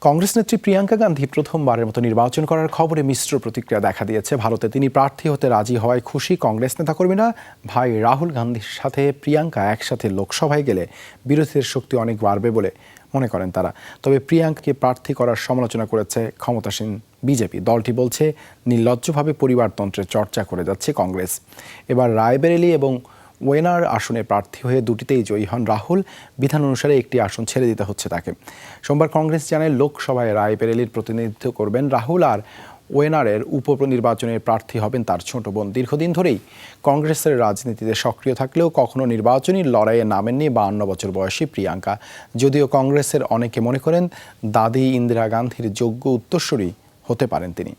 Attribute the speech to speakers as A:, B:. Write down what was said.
A: কংগ্রেস নেত্রী প্রিয়াঙ্কা গান্ধী প্রথমবারের মতো নির্বাচন করার খবরে মিশ্র প্রতিক্রিয়া দেখা দিয়েছে ভারতে। তিনি প্রার্থী হতে রাজি হওয়ায় খুশি কংগ্রেস নেতা নেতাকর্মীরা। ভাই রাহুল গান্ধীর সাথে প্রিয়াঙ্কা একসাথে লোকসভায় গেলে বিরোধীদের শক্তি অনেক বাড়বে বলে মনে করেন তারা। তবে প্রিয়াঙ্কাকে প্রার্থী করার সমালোচনা করেছে ক্ষমতাসীন বিজেপি। দলটি বলছে, নির্লজ্জভাবে পরিবারতন্ত্রের চর্চা করে যাচ্ছে কংগ্রেস। এবার রায়বেরেলি এবং ওয়েনার আসনে প্রার্থী হয়ে দুটিতেই জয়ী হন রাহুল। বিধান অনুসারে একটি আসন ছেড়ে দিতে হচ্ছে তাকে। সোমবার কংগ্রেস জানায়, লোকসভায় রায় রায়বেরেলির প্রতিনিধিত্ব করবেন রাহুল আর ওয়েনারের উপনির্বাচনের প্রার্থী হবেন তার ছোট বোন। দীর্ঘদিন ধরেই কংগ্রেসের রাজনীতিতে সক্রিয় থাকলেও কখনো নির্বাচনী লড়াইয়ে নামেননি বাহান্ন বছর বয়সী প্রিয়াঙ্কা। যদিও কংগ্রেসের অনেকে মনে করেন, দাদি ইন্দিরা গান্ধীর যোগ্য উত্তরসূরি হতে পারেন তিনি।